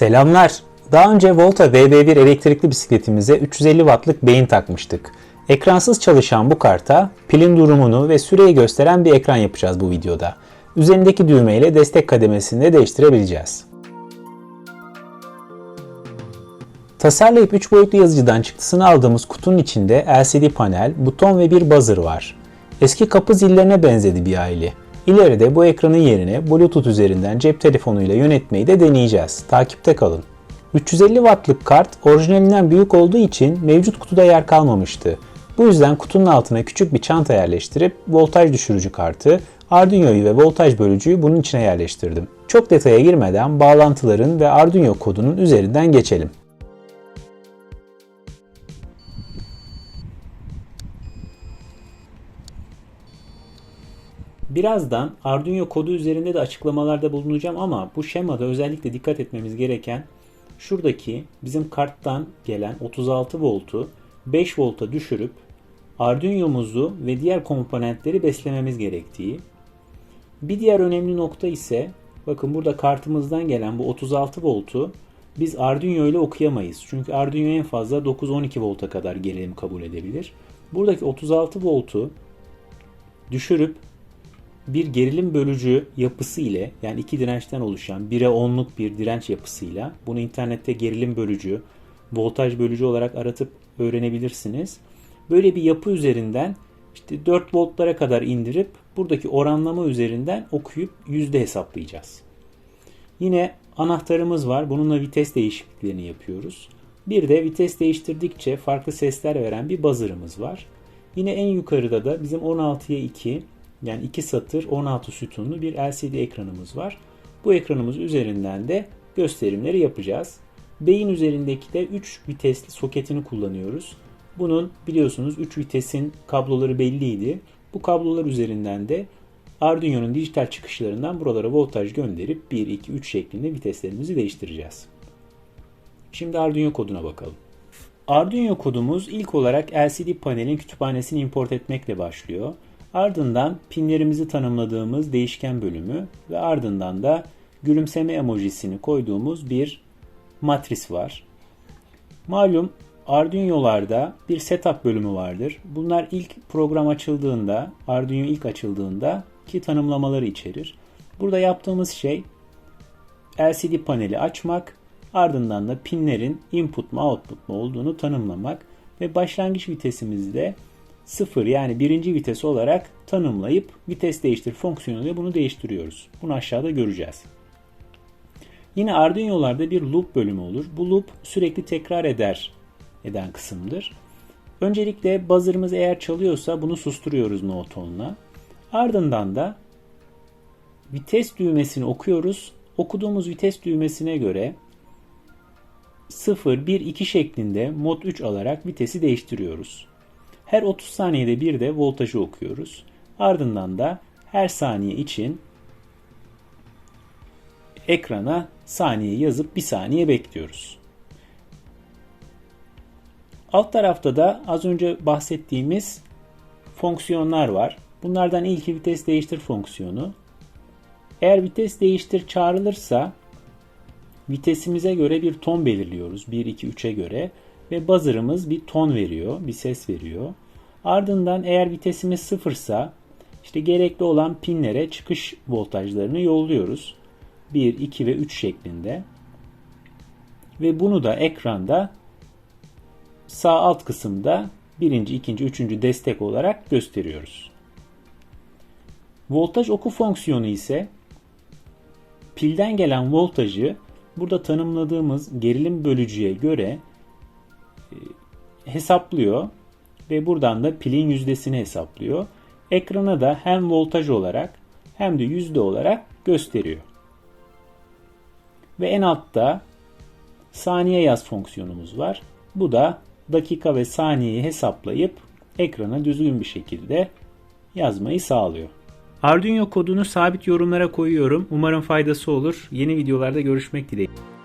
Selamlar. Daha önce Volta VB1 elektrikli bisikletimize 350 wattlık beyin takmıştık. Ekransız çalışan bu karta pilin durumunu ve süreyi gösteren bir ekran yapacağız bu videoda. Üzerindeki düğmeyle destek kademesini de değiştirebileceğiz. Tasarlayıp 3 boyutlu yazıcıdan çıktısını aldığımız kutunun içinde LCD panel, buton ve bir buzzer var. Eski kapı zillerine benzedi bir aile. İleride bu ekranın yerine Bluetooth üzerinden cep telefonuyla yönetmeyi de deneyeceğiz. Takipte kalın. 350 wattlık kart orijinalinden büyük olduğu için mevcut kutuda yer kalmamıştı. Bu yüzden kutunun altına küçük bir çanta yerleştirip voltaj düşürücü kartı, Arduino'yu ve voltaj bölücüyü bunun içine yerleştirdim. Çok detaya girmeden bağlantıların ve Arduino kodunun üzerinden geçelim. Birazdan Arduino kodu üzerinde de açıklamalarda bulunacağım ama bu şemada özellikle dikkat etmemiz gereken şuradaki bizim karttan gelen 36 voltu 5 volta düşürüp Arduino'muzu ve diğer komponentleri beslememiz gerektiği. Bir diğer önemli nokta ise bakın burada kartımızdan gelen bu 36 voltu biz Arduino ile okuyamayız. Çünkü Arduino en fazla 9-12 volta kadar gerilim kabul edebilir. Buradaki 36 voltu düşürüp bir gerilim bölücü yapısı ile yani iki dirençten oluşan 1'e 10'luk bir direnç yapısıyla bunu internette gerilim bölücü, voltaj bölücü olarak aratıp öğrenebilirsiniz. Böyle bir yapı üzerinden işte 4 voltlara kadar indirip buradaki oranlama üzerinden okuyup yüzde hesaplayacağız. Yine anahtarımız var. Bununla vites değişikliklerini yapıyoruz. Bir de vites değiştirdikçe farklı sesler veren bir buzzer'ımız var. Yine en yukarıda da bizim 16'ya 2 yani 2 satır 16 sütunlu bir LCD ekranımız var. Bu ekranımız üzerinden de gösterimleri yapacağız. Beyin üzerindeki de 3 vitesli soketini kullanıyoruz. Bunun biliyorsunuz 3 vitesin kabloları belliydi. Bu kablolar üzerinden de Arduino'nun dijital çıkışlarından buralara voltaj gönderip 1, 2, 3 şeklinde viteslerimizi değiştireceğiz. Şimdi Arduino koduna bakalım. Arduino kodumuz ilk olarak LCD panelin kütüphanesini import etmekle başlıyor. Ardından pinlerimizi tanımladığımız değişken bölümü ve ardından da gülümseme emojisini koyduğumuz bir matris var. Malum Arduino'larda bir setup bölümü vardır. Bunlar ilk program açıldığında, Arduino ilk açıldığında ki tanımlamaları içerir. Burada yaptığımız şey LCD paneli açmak, ardından da pinlerin input mu output mu olduğunu tanımlamak ve başlangıç vitesimizde 0 yani birinci vites olarak tanımlayıp vites değiştir fonksiyonuyla bunu değiştiriyoruz. Bunu aşağıda göreceğiz. Yine Arduino'larda bir loop bölümü olur. Bu loop sürekli tekrar eder eden kısımdır. Öncelikle buzzer'ımız eğer çalıyorsa bunu susturuyoruz no tonla. Ardından da vites düğmesini okuyoruz. Okuduğumuz vites düğmesine göre 0, 1, 2 şeklinde mod 3 alarak vitesi değiştiriyoruz. Her 30 saniyede bir de voltajı okuyoruz. Ardından da her saniye için ekrana saniye yazıp bir saniye bekliyoruz. Alt tarafta da az önce bahsettiğimiz fonksiyonlar var. Bunlardan ilki vites değiştir fonksiyonu. Eğer vites değiştir çağrılırsa vitesimize göre bir ton belirliyoruz. 1, 2, 3'e göre ve buzzer'ımız bir ton veriyor, bir ses veriyor. Ardından eğer vitesimiz sıfırsa işte gerekli olan pinlere çıkış voltajlarını yolluyoruz. 1, 2 ve 3 şeklinde. Ve bunu da ekranda sağ alt kısımda birinci, ikinci, üçüncü destek olarak gösteriyoruz. Voltaj oku fonksiyonu ise pilden gelen voltajı burada tanımladığımız gerilim bölücüye göre hesaplıyor ve buradan da pilin yüzdesini hesaplıyor. Ekrana da hem voltaj olarak hem de yüzde olarak gösteriyor. Ve en altta saniye yaz fonksiyonumuz var. Bu da dakika ve saniyeyi hesaplayıp ekrana düzgün bir şekilde yazmayı sağlıyor. Arduino kodunu sabit yorumlara koyuyorum. Umarım faydası olur. Yeni videolarda görüşmek dileğiyle.